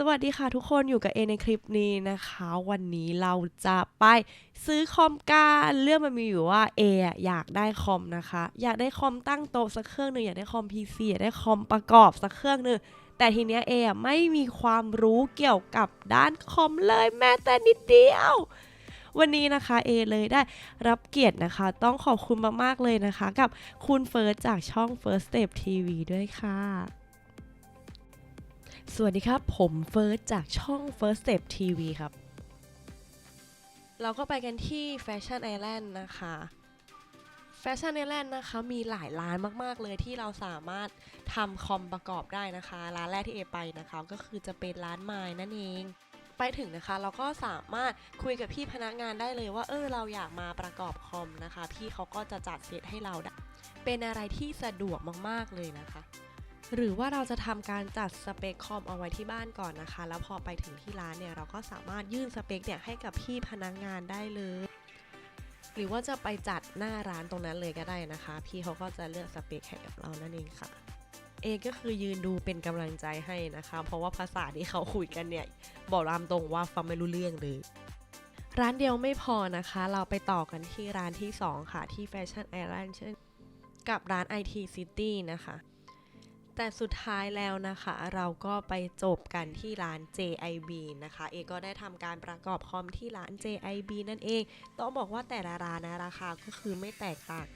สวัสดีค่ะทุกคนอยู่กับเอในคลิปนี้นะคะ วันนี้เราจะไปซื้อคอมกันเรื่องมันมีอยู่ว่าเออยากได้คอมนะคะ อยากได้คอมตั้งโต๊ะสักเครื่องหนึ่งอยากได้คอม PC อยากได้คอมประกอบสักเครื่องหนึ่งแต่ทีเนี้ยเอไม่มีความรู้เกี่ยวกับด้านคอมเลยแม้แต่นิดเดียว วันนี้นะคะเอเลยได้รับเกียรตินะคะ ต้องขอบคุณมากๆเลยนะคะ กับคุณเฟิร์สจากช่อง First Step TV ด้วยค่ะ สวัสดีครับ ผมเฟิร์สจากช่อง First Step TV ครับ เราก็ไปกันที่ Fashion Island นะคะ Fashion Island นะคะมีหลายร้านมาก ๆ เลยที่เราสามารถทำคอมประกอบได้นะคะ ร้านแรกที่เอไปนะคะ ก็คือจะเป็นร้านไม้นั่นเองไปถึงนะคะเราก็สามารถคุยกับพี่พนักงานได้เลยว่าเออเราอยากมาประกอบคอมนะคะ พี่เขาก็จะจัดเซตให้เราเป็นอะไรที่สะดวกมากๆเลยนะคะ หรือว่าเราจะทำการจัดสเปคคอมเอาไว้ที่บ้านก่อนนะคะ แล้วพอไปถึงที่ร้านเนี่ยเราก็สามารถยื่นสเปคเนี่ยให้กับพี่พนักงานได้เลย หรือว่าจะไปจัดหน้าร้านตรงนั้นเลยก็ได้นะคะ พี่เขาก็จะเลือกสเปคให้กับเรานั่นเองค่ะเอก็คือยืนดูเป็นกำลังใจให้นะคะ เพราะว่าภาษาที่เขาคุยกันเนี่ย บอกตามตรงว่าฟังไม่รู้เรื่องเลย ร้านเดียวไม่พอนะคะ เราไปต่อกันที่ร้านที่ 2 ค่ะ ที่ Fashion Island เช่นกับร้าน IT City นะคะ แต่สุดท้ายแล้วนะคะเราก็ไปจบกันที่ร้าน JIB นะคะ เอก็ได้ทำการประกอบคอมที่ร้าน JIB นั่นเอง ต้องบอกว่าแต่ละร้านนะราคาก็คือไม่แตกต่าง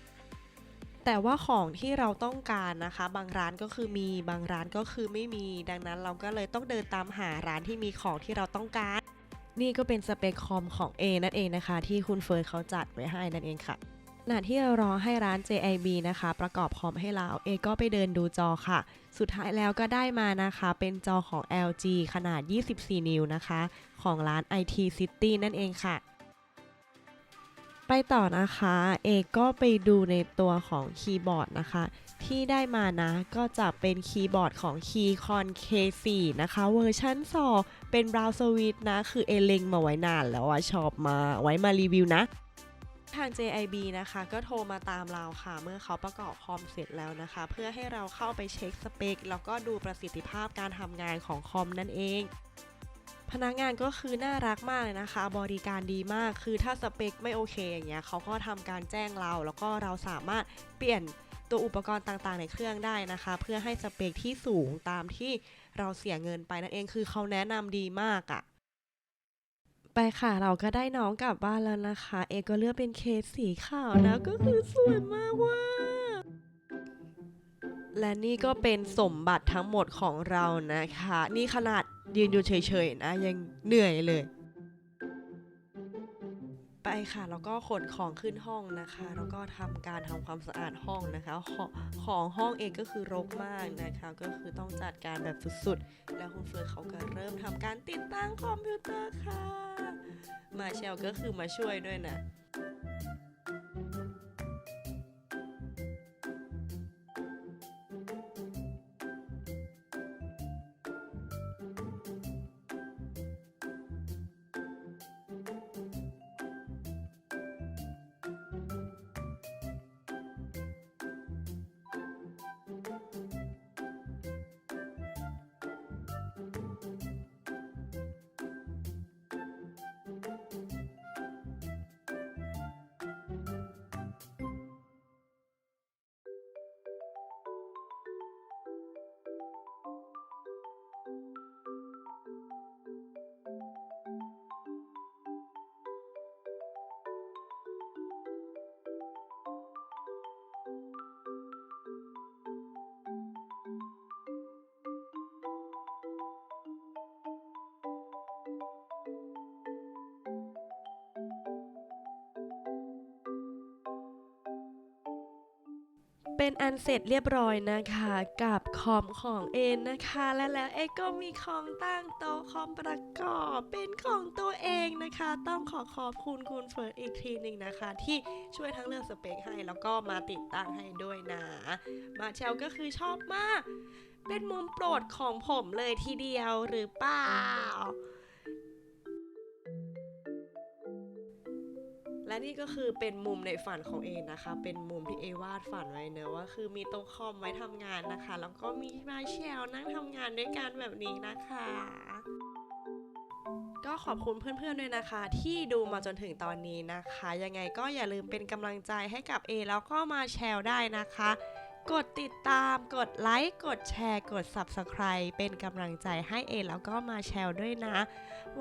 แต่ว่าของที่เราต้องการนะคะ บางร้านก็คือมีบางร้านก็คือไม่มี ดังนั้นเราก็เลยต้องเดินตามหาร้านที่มีของที่เราต้องการ นี่ก็เป็นสเปคคอมของ A นั่นเองนะคะ ที่คุณเฟิร์นเขาจัดไว้ให้นั่นเองค่ะ ขณะที่เรารอให้ร้าน JIB นะคะ ประกอบคอมให้เราเอก็ไปเดินดูจอค่ะ สุดท้ายแล้วก็ได้มานะคะ เป็นจอของ LG ขนาด 24 นิ้วนะคะ ของร้าน IT City นั่นเองค่ะ ไปต่อนะคะ เอก็ไปดูในตัวของคีย์บอร์ดนะคะ ที่ได้มานะก็จะเป็นคีย์บอร์ดของ Keycon K4 นะคะ เวอร์ชัน2เป็น Brown Switch นะ คือเอเล็งมาไว้นานแล้วอะชอบมาไว้มารีวิวนะ ทาง JIB นะคะก็โทรมาตามเราค่ะ เมื่อเขาประกอบคอมเสร็จแล้วนะคะ เพื่อให้เราเข้าไปเช็คสเปค แล้วก็ดูประสิทธิภาพการทำงานของคอมนั่นเอง พนักงานก็คือน่ารักมากเลยนะคะ บริการดีมากคือถ้าสเปคไม่โอเคอย่างเงี้ยเขาก็ทำการแจ้งเรา แล้วก็เราสามารถเปลี่ยนตัวอุปกรณ์ต่างๆ ในเครื่องได้นะคะ เพื่อให้สเปคที่สูงตามที่เราเสียเงินไปนั่นเองคือเขาแนะนำดีมากอะ่ะ ค่ะ เราก็ได้น้องกลับบ้านแล้วนะคะ เอก็เลือกเป็นเคสสีขาวนะ ก็คือสวยมากว่า และนี่ก็เป็นสมบัติทั้งหมดของเรานะคะ นี่ขนาดยืนอยู่เฉยๆนะ ยังเหนื่อยเลย ค่ะ แล้วก็ขนของขึ้นห้องนะคะ แล้วก็ทำการทำความสะอาดห้องนะคะ ของห้องเองก็คือรกมากนะคะ ก็คือต้องจัดการแบบสุดๆ แล้วคุณเฟิร์นเขาก็เริ่มทำการติดตั้งคอมพิวเตอร์ค่ะ มาเชลก็คือมาช่วยด้วยนะ เป็นอันเสร็จเรียบร้อยนะคะกับคอมของเอ็นนะคะ และแล้วเอ็ก็มีคอมตั้งโต๊ะคอมประกอบเป็นของตัวเองนะคะ ต้องขอขอบคุณคุณเฟิร์สอีกทีหนึ่งนะคะ ที่ช่วยทั้งเลือกสเปคให้แล้วก็มาติดตั้งให้ด้วยนะมาเชลก็คือชอบมาก เป็นมุมโปรดของผมเลยทีเดียวหรือเปล่า และนี่ก็คือเป็นมุมในฝันของเอนะคะ เป็นมุมที่เอวาดฝันไว้เนอะว่าคือมีโต๊ะคอมไว้ทำงานนะคะ แล้วก็มีมาเชลนั่งทำงานด้วยกันแบบนี้นะคะก็ขอบคุณเพื่อนๆด้วยนะคะ ที่ดูมาจนถึงตอนนี้นะคะ ยังไงก็อย่าลืมเป็นกำลังใจให้กับเอแล้วก็มาแชร์ได้นะคะ กดติดตาม กดไลค์ กดแชร์ กด Subscribe เป็นกำลังใจให้เอแล้วก็มาแชร์ด้วยนะ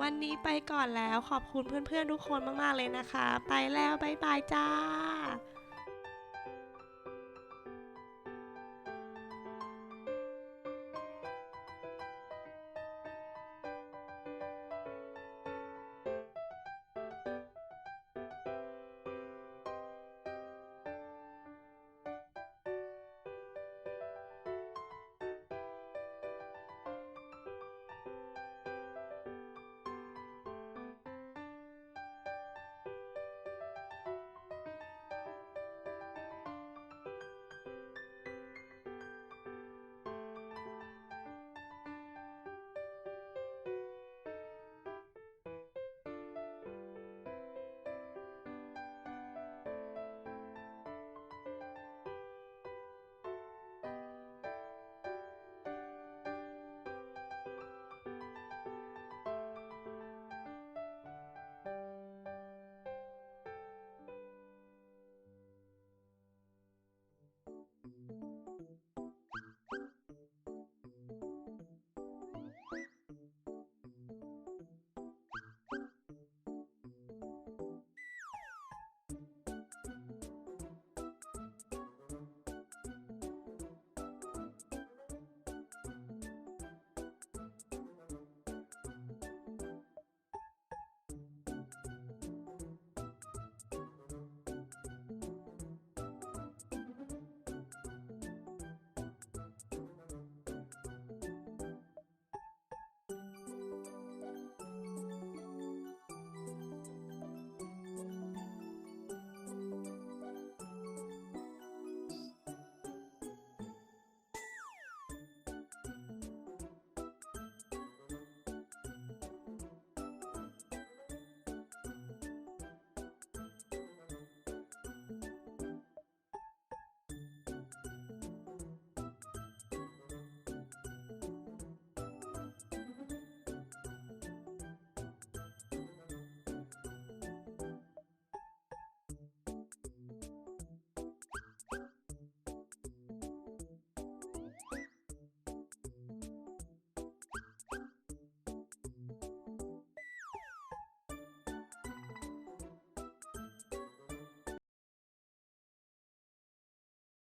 วันนี้ไปก่อนแล้วขอบคุณเพื่อนๆทุกคนมากๆเลยนะคะ ไปแล้ว บ๊ายบายจ้า